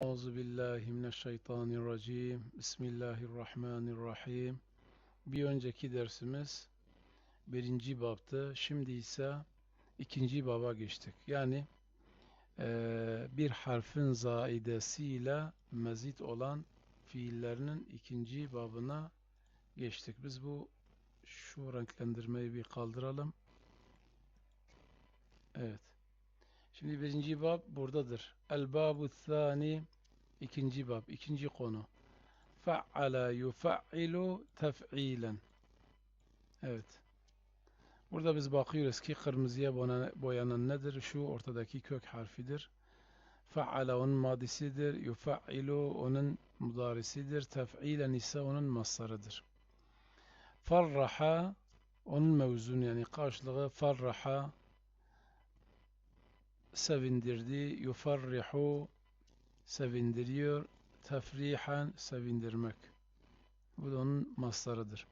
Euzu billahi mineşşeytanirracim. Bismillahirrahmanirrahim. Bir önceki dersimiz birinci babtı. Şimdi ise ikinci baba geçtik. Yani eee, bir harfin zaidesiyle mezit olan fiillerinin ikinci babına geçtik. Biz bu şu renklendirmeyi bir kaldıralım. Evet. Şimdi birinci bab buradadır. El babu thani ikinci bab, ikinci konu. Fa'ala yufa'ilu tef'ilen. Evet. Burada biz bakıyoruz ki kırmızıya boyanan, nedir? Şu ortadaki kök harfidir. Fa'ala onun madisidir. Yufa'ilu onun mudarisidir. Tef'ilen ise onun masarıdır. Farraha onun mevzun yani karşılığı farraha sevindirdi. Yufarrihu sevindiriyor. Tefrihan sevindirmek. Bu da onun maslarıdır.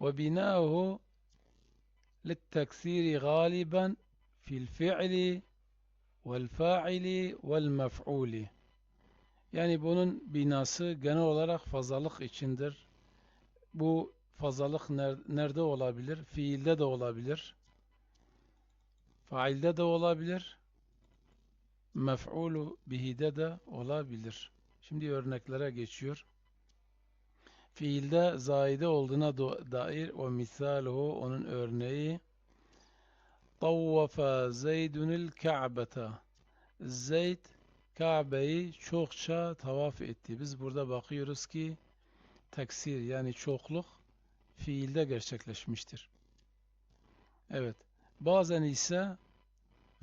Ve binahu للتكثير غالبا في الفعل والفاعل والمفعول yani bunun binası genel olarak fazlalık içindir. Bu fazlalık nerede olabilir? Fiilde de olabilir. Failde de olabilir mef'ulu bihide de olabilir. Şimdi örneklere geçiyor. Fiilde zaide olduğuna dair o misaluhu onun örneği Tavvafa Zeydunil Ka'beta Zeyd Kabe'yi çokça tavaf etti. Biz burada bakıyoruz ki teksir yani çokluk fiilde gerçekleşmiştir. Evet. Bazen ise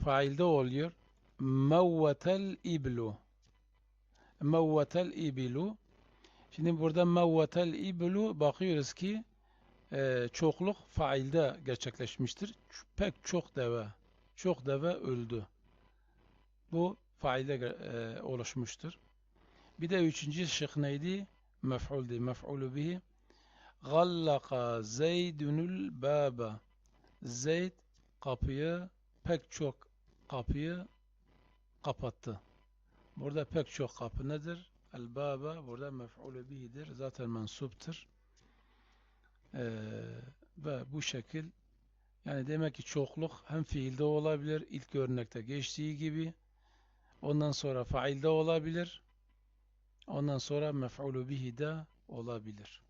failde oluyor mevvetel iblu mevvetel ibilu şimdi burada mevvetel iblu bakıyoruz ki e, çokluk failde gerçekleşmiştir. Pek çok deve çok deve öldü. Bu failde e, oluşmuştur. Bir de üçüncü şık neydi? Mef'uldi. Mef'ulu bihi. Gallaka Zeydunul baba. Zeyd kapıyı pek çok kapıyı kapattı. Burada pek çok kapı nedir? El baba burada mef'ulü bihidir. Zaten mensuptur. Ee, ve bu şekil yani demek ki çokluk hem fiilde olabilir ilk örnekte geçtiği gibi ondan sonra failde olabilir ondan sonra mef'ulü bihi olabilir.